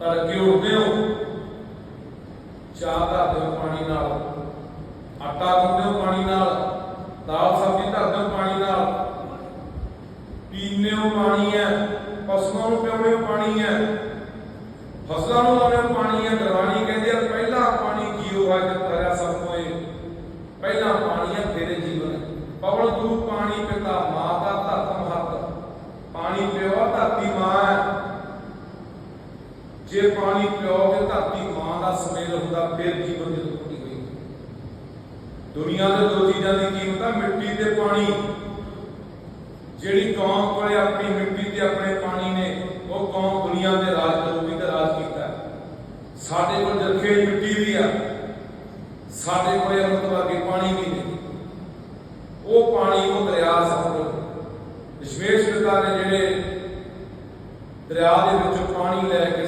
ਤੜਕੇ ਉੱਠਦੇ ਹੋ ਚਾਹ ਧਰਦੇ ਹੋ ਪਾਣੀ ਨਾਲ। ਆਟਾ ਗੁੰਨਦੇ ਹੋ ਪਾਣੀ ਨਾਲ। ਦਾਲ ਸਬਜ਼ੀ ਧਰਦੇ ਹੋ ਪਾਣੀ ਨਾਲ। ਪੀਂਦੇ ਹੋ ਪਾਣੀ ਹੈ। ਪਸ਼ੂਆਂ ਨੂੰ ਪਿਆਉਂਦੇ ਹੋ ਪਾਣੀ ਹੈ। ਫਸਲਾਂ ਨੂੰ ਲਾਉਂਦੇ ਹੋ ਪਾਣੀ ਹੈ। ਦਰਵਾਨੀ ਕਹਿੰਦੇ ਆ, ਪਹਿਲਾ ਪਾਣੀ ਜੀਉ ਹੈ ਜਦ ਕਰਿਆ ਸਭ ਕੋਏ ਪਹਿਲਾ ਪਾਣੀ ਹੈ ਤੇਰੇ ਜੀਵਨ ਹੈ। ਪਵਨ ਗੁਰੂ ਪਾਣੀ ਪਿਤਾ ਮਾਤਾ ਜੇ ਪਾਣੀ ਪਿਓ ਕੇ ਧਰਤੀ ਮਾਂ ਦਾ ਸਮੇਲ ਹੁੰਦਾ, ਫਿਰ ਜੀਵਨ ਦੀ ਹੁੰਦੀ ਹੋਈ। ਦੁਨੀਆ ਦੇ ਦੋ ਚੀਜ਼ਾਂ ਦੀ ਕੀਮਤ ਆ, ਮਿੱਟੀ ਤੇ ਪਾਣੀ। ਜਿਹੜੀ ਕੌਮ ਕੋਲੇ ਆਪਣੀ ਮਿੱਟੀ ਤੇ ਆਪਣੇ ਪਾਣੀ ਨੇ, ਉਹ ਕੌਮ ਦੁਨੀਆ ਦੇ ਰਾਜ ਕਰੂਗੀ ਤੇ ਰਾਜ ਕੀਤਾ। ਸਾਡੇ ਕੋਲ ਜਰਖੇ ਮਿੱਟੀ ਵੀ ਆ। ਸਾਡੇ ਕੋਲੇ ਅੰਮ੍ਰਿਤ ਵਰਗੇ ਪਾਣੀ ਵੀ ਨੇ ਉਹ ਪਾਣੀ ਉਹ ਦਰਿਆ ਸਮੁੰਦਰ ਦਸ਼ਮੇਸ਼ ਪਿਤਾ ਨੇ ਜਿਹੜੇ ਦਰਿਆ ਦੇ ਵਿੱਚੋਂ ਪਾਣੀ ਲੈ ਕੇ